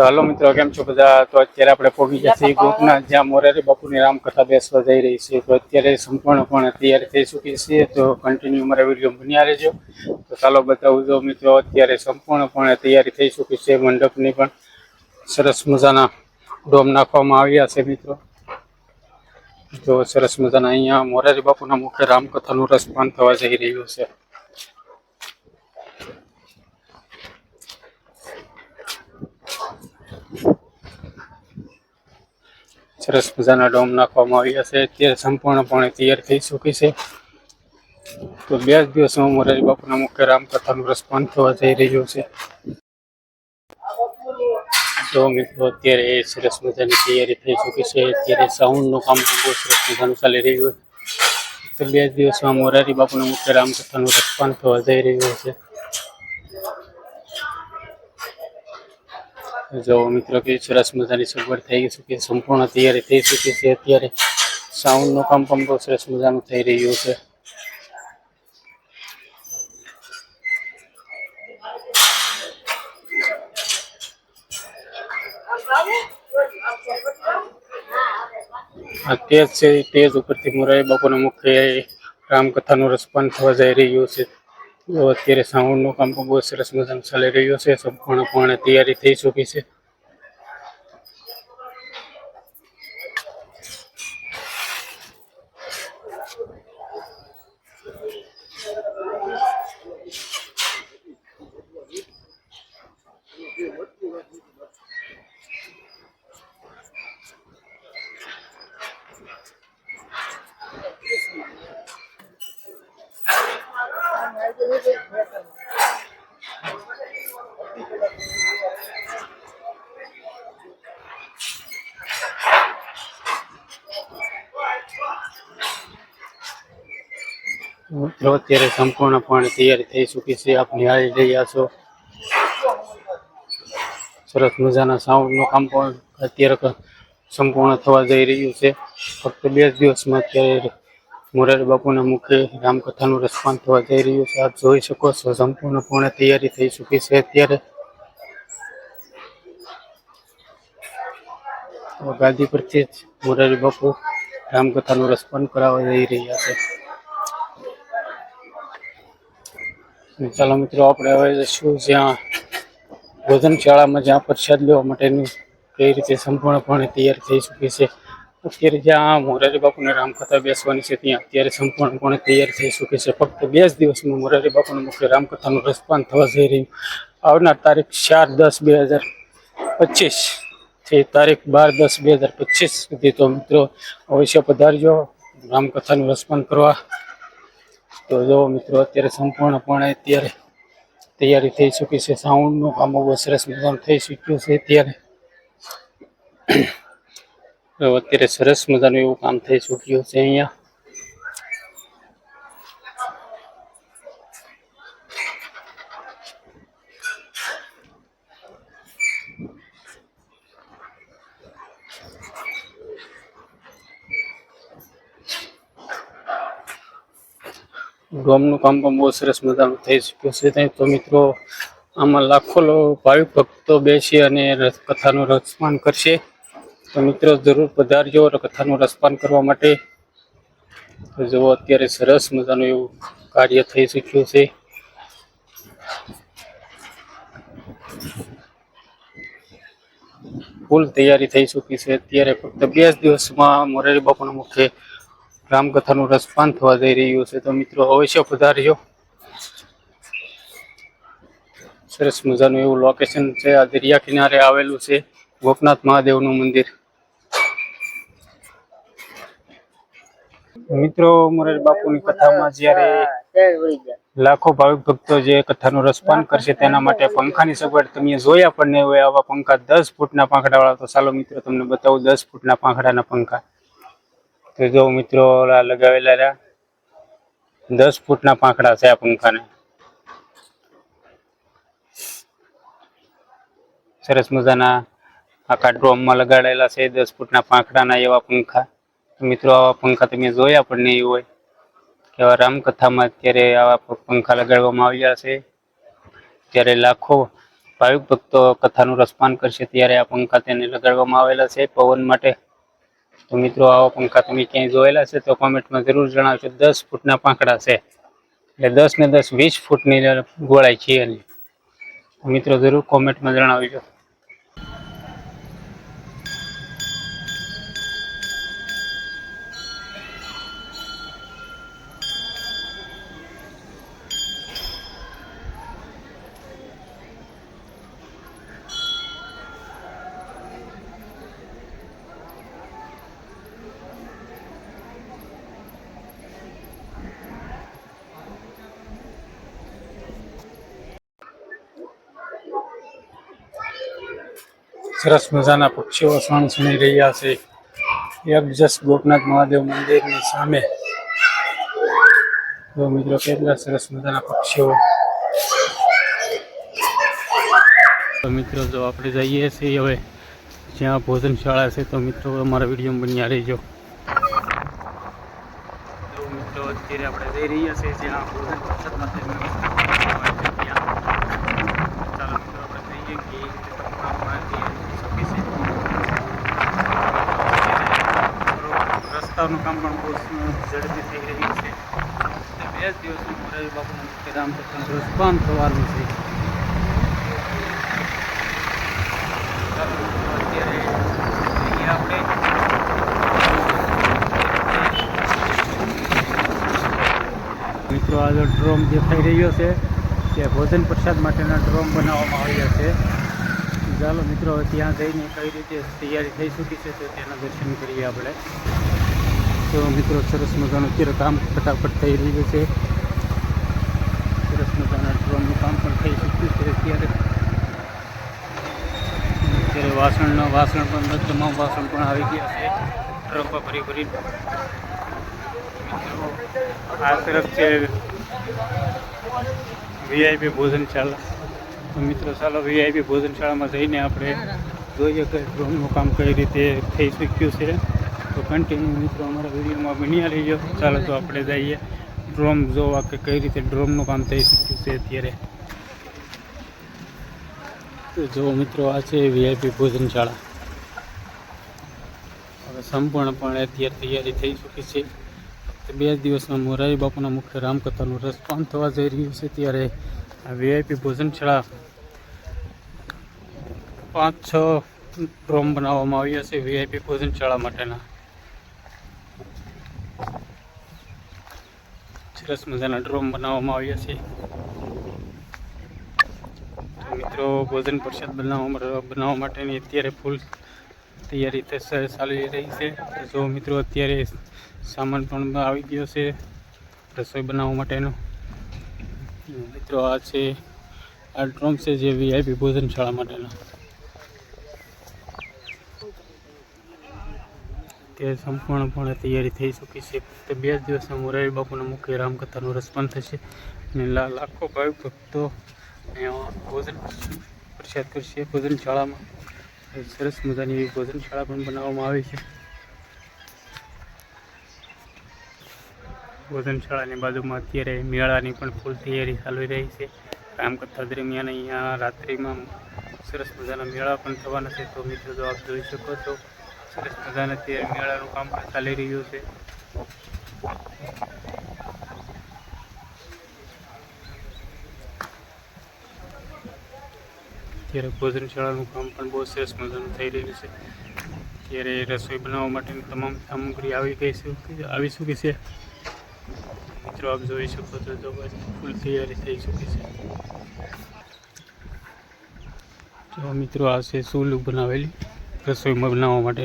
તો હાલો મિત્રો, કેમ છો બધા? તો અત્યારે આપણે પહોંચી ગયા છીએ ગ્રુપના જ્યાં મોરારી બાપુની રામકથા બેસવા જઈ રહી છે તો અત્યારે સંપૂર્ણપણે તૈયાર થઈ ચૂકી છે તો કન્ટિન્યુ મારા વીડિયો બન્યા રહેજો. તો ચાલો બતાવું જો મિત્રો, અત્યારે સંપૂર્ણપણે તૈયારી થઈ ચૂકી છે મંડપની પણ. સરસ મજાના ડોમ નાખવામાં આવ્યા છે મિત્રો. તો સરસ મજાના અહીંયા મોરારી બાપુના મુખે રામકથાનું રસપાન થવા જઈ રહ્યું છે. સરસ મજાના ડોમ નાખવામાં આવ્યા છે. અત્યારે સંપૂર્ણપણે તૈયાર થઈ ચૂકી છે. તો બે જ દિવસમાં મોરારી બાપુના મુખ્ય રામકથાનું રસપાન થવા જઈ રહ્યું છે. તો મિત્રો, અત્યારે એ સરસ મજાની તૈયારી થઈ ચૂકી છે. અત્યારે સાઉન્ડનું કામ પણ બહુ સરસ મજાનું ચાલી રહ્યું છે. તો બે જ દિવસમાં મોરારી બાપુના મુખ્ય રામકથાનું રસપાન થવા જઈ રહ્યું છે. જો મિત્રો કે સરસ મજાની સગવડ થઈ ગઈ છે કે સંપૂર્ણ તૈયારી થઈ ચૂકી છે અત્યારે. સાઉન્ડનું કામ પણ બહુ સરસ મજાનું થઈ રહ્યું છે. આ તેજ છે તેજ ઉપરથી મોરારી બાપુના મુખ્ય રામકથાનું રસપાન થવા જઈ રહ્યું છે. અત્યારે સાઉન્ડનું કામ પણ બહુ સરસ મજાનું ચાલી રહ્યું છે. સંપૂર્ણપણે તૈયારી થઈ ચૂકી છે. મિત્રો અત્યારે સંપૂર્ણપણે તૈયારી થઈ ચૂકી છે આપ નિહાળી રહ્યા છો. સરસ મજાના સાઉન્ડનું કામ પણ અત્યારે સંપૂર્ણ થવા જઈ રહ્યું છે. ફક્ત બે દિવસમાં અત્યારે મોરારી બાપુના મુખે રામકથાનું રસપાન થવા જઈ રહ્યું છે. આપ જોઈ શકો છો, સંપૂર્ણપણે તૈયારી થઈ ચૂકી છે અત્યારે. ગાદી પરથી જ મોરારી બાપુ રામકથાનું રસપાન કરાવવા જઈ રહ્યા છે. ચાલો મિત્રો, આપણે હવે જઈશું જ્યાં ભોજનશાળામાં જ્યાં પ્રસાદ લેવા માટેની કઈ રીતે સંપૂર્ણપણે તૈયાર થઈ ચૂકી છે. અત્યારે જ્યાં મોરારી બાપુને રામકથા બેસવાની છે, ત્યાં અત્યારે સંપૂર્ણપણે તૈયાર થઈ ચૂકી છે. ફક્ત બે જ દિવસમાં મોરારી બાપુનું મુખ્ય રામકથાનું રસપાન થવા જઈ રહ્યું. આવનાર તારીખ ચાર દસ બે હજાર પચીસથી તારીખ બાર દસ બે હજાર પચીસ સુધી તો મિત્રો અવશ્ય પધારજો. રામકથાનું રસપાન કરવા. તો જો મિત્રો અત્યારે સંપૂર્ણપણે અત્યારે તૈયારી થઈ ચૂકી છે. સાઉન્ડનું કામ બહુ સરસ મજાનું થઈ ચૂક્યું છે અત્યારે. અત્યારે સરસ મજાનું એવું કામ થઈ ચૂક્યું છે અહીંયા. ડોમનું કામ પણ બહુ સરસ મજાનું થઈ ચૂક્યું છે. ત્યાં તો મિત્રો આમાં લાખો ભાવિક ભક્તો બેસી અને કથાનું રસપાન કરશે. તો મિત્રો જરૂર પધારજો કથાનું રસપાન કરવા માટે. જુઓ, અત્યારે સરસ મજાનું એવું કાર્ય થઈ ચૂક્યું છે. ફૂલ તૈયારી થઈ ચૂકી છે. અત્યારે ફક્ત બે જ દિવસમાં મોરારી બાપુના મુખે રામકથાનું રસપાન થવા જઈ રહ્યું છે. તો મિત્રો, અવશ્ય પધારજો. સરસ મજાનું એવું લોકેશન છે. આ દરિયા કિનારે આવેલું છે. ગોપનાથ મહાદેવનું મંદિર. મિત્રો મોરારી બાપુની કથામાં જ્યારે લાખો ભાવિક ભક્તો જે કથાનું રસપાન કરશે તેના માટે પંખાની સગવડ તમે જોયા પણ નહીં હોય આવા પંખા દસ ફૂટના પાંખડાવાળા તો ચાલો મિત્રો, તમને બતાવું દસ ફૂટના પાંખડાના પંખા. તો જો મિત્રો લગાવેલા રહ્યા. દસ ફૂટના પાંખડા છે આ પંખાને. સરસ મજાના આખા ડ્રોમમાં લગાડેલા છે દસ ફૂટના પાંખડાના એવા પંખા. મિત્રો, આવા પંખા તમે જોયા પણ નહીં હોય. કે આવા રામકથામાં અત્યારે આવા પંખા લગાડવામાં આવ્યા છે. ત્યારે લાખો ભાવિક ભક્તો કથાનું રસપાન કરશે ત્યારે આ પંખા તેને લગાડવામાં આવેલા છે પવન માટે. તો મિત્રો, આવા પંખા તમે ક્યાંય જોયેલા છે તો કોમેન્ટમાં જરૂર જણાવજો. દસ ફૂટના પાંખડા છે. એટલે દસ ને દસ વીસ ફૂટની ગોળાઈ છે એની. મિત્રો, જરૂર કોમેન્ટમાં જણાવજો. સરસ મજાના પક્ષીઓ સણસણી રહ્યા છે. જસ ગોપનાથ મહાદેવ મંદિરની સામે. તો મિત્રો, કેટલા સરસ મજાના પક્ષીઓ. તો મિત્રો, જો આપણે જઈએ છીએ હવે જ્યાં ભોજનશાળા છે, તો મિત્રો, અમારા વીડિયો બન્યા રહીજો. મિત્રો, અત્યારે આપણે જઈ રહ્યા છીએ જ્યાં ભોજન પ્રસાદ માટેની વ્યવસ્થા કરવામાં આવે છે ત્યાં ચાલો મિત્રો આપણે જઈએ કે એ રીતે તમારા શકી છે રસ્તાનું કામ પણ બહુ ઝડપી થઈ રહ્યું છે અને બે જ દિવસમાં મોરારી બાપુનું મુખ્ય રામ કથાનું રસપાન થવાનું છે ચાલો મિત્રો, અત્યારે જઈએ આપણે મિત્રો આ જો ડ્રોમ દેખાઈ રહ્યો છે તે ભોજન પ્રસાદ માટેના ડ્રોમ બનાવવામાં આવ્યા છે। ચાલો મિત્રો હવે ત્યાં જઈને કઈ રીતે તૈયારી થઈ ચૂકી છે તો તેના દર્શન કરીએ આપણે. તો મિત્રો સરસ મજાનું અત્યારે કામ ફટાફટ થઈ રહ્યું છે. સરસ મજાના ડ્રોનનું કામ પણ થઈ શક્યું છે અત્યારે. અત્યારે વાસણના વાસણ પણ તમામ વાસણ પણ આવી ગયા છે. ડ્રમમાં ભરી ભરી આ તરફ છે વીઆઈપી ભોજનશાળા. મિત્રો, ચાલો વીઆઈપી ભોજનશાળામાં જઈને આપણે જોઈએ કે ડ્રોનનું કામ કઈ રીતે થઈ શક્યું છે. તો કન્ટિન્યુ મિત્રો, અમારા વિડીયોમાં બન્યા રહીજો ચાલો તો આપણે જઈએ. ડ્રોમ જોવા કે કઈ રીતે ડ્રોમનું કામ થઈ શક્યું છે અત્યારે. જો મિત્રો, આ છે વીઆઈપી ભોજનશાળા. હવે સંપૂર્ણપણે અત્યારે તૈયારી થઈ ચૂકી છે. બે દિવસમાં મોરારી બાપુના મુખ્ય રામકથાનું રસપાન થવા જઈ રહ્યું છે ત્યારે આ વીઆઈપી ભોજનશાળા પાંચ છ ડ્રોમ બનાવવામાં આવ્યા છે વીઆઈપી ભોજનશાળા માટેના. સરસ મજાના ડ્રોમ બનાવવામાં આવ્યા છે. મિત્રો, ભોજન પ્રસાદ બનાવવા બનાવવા માટેની અત્યારે ફૂલ તૈયારી ચાલી રહી છે. જો મિત્રો, અત્યારે સામાન પણ આવી ગયો છે રસોઈ બનાવવા માટેનો. મિત્રો, આ છે આ ડ્રોમ છે જે વીઆઈપી ભોજનશાળા માટેના. તે સંપૂર્ણપણે તૈયારી થઈ ચૂકી છે. તે બે જ દિવસમાં મોરારી બાપુના મુખ્ય રામકથાનું રસપાન થશે. અને લાખો ભાવિક ભક્તો ભોજન પ્રસાદ કરશે. ભોજનશાળામાં સરસ મજાની એવી ભોજનશાળા પણ બનાવવામાં આવી છે. ભોજનશાળાની બાજુમાં અત્યારે મેળાની પણ ફૂલ તૈયારી ચાલી રહી છે. રામકથા દરમિયાન અહીંયા રાત્રિમાં સરસ મજાના મેળા પણ થવાના છે. તો મિત્રો, જો આપ જોઈ શકો છો સરસ મજાના અત્યારે મેળાનું કામ પણ ચાલી રહ્યું છે. અત્યારે ભોજનશાળાનું કામ પણ બહુ સરસ મજાનું થઈ રહ્યું છે. ત્યારે રસોઈ બનાવવા માટેની તમામ સામગ્રી આવી ગઈ છે. આવી ચૂકી છે. મિત્રો, આપ જોઈ શકો છો તો ફૂલ તૈયારી થઈ ચૂકી છે. તો મિત્રો, આ છે ચૂલું બનાવેલી. રસોઈમાં બનાવવા માટે.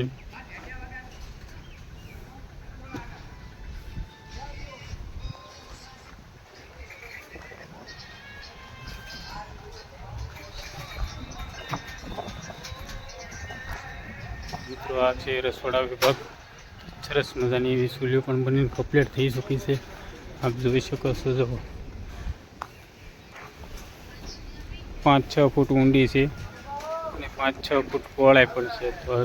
મિત્રો, આ છે રસોડા વિભાગ. સરસ મજાની એવી સૂલીઓ પણ બનીને કમ્પ્લીટ થઈ ચૂકી છે. આપ જોઈ શકો છો જો પાંચ છ ફૂટ ઊંડી છે. પાંચ છ ફૂટ પહોળાઈ પણ છે. તો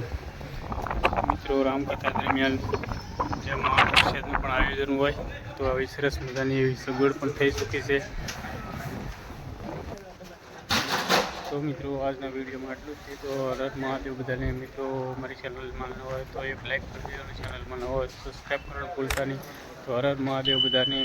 મિત્રો, રામકથા દરમિયાન જે મહાપરિષદનું પણ આયોજન હોય, તો આવી સરસ મજાની એવી સગવડ પણ થઈ ચૂકી છે. તો મિત્રો, આજના વિડીયોમાં આટલું જ છે. તો હર મહાદેવ બધાને મિત્રો, મારી ચેનલમાં ન હોય તો એક લાઈક કરી દેજો ચેનલમાં ન હોય સબસ્ક્રાઈબ કરવાનું ભૂલતા નહીં. તો હર હર મહાદેવ બધાને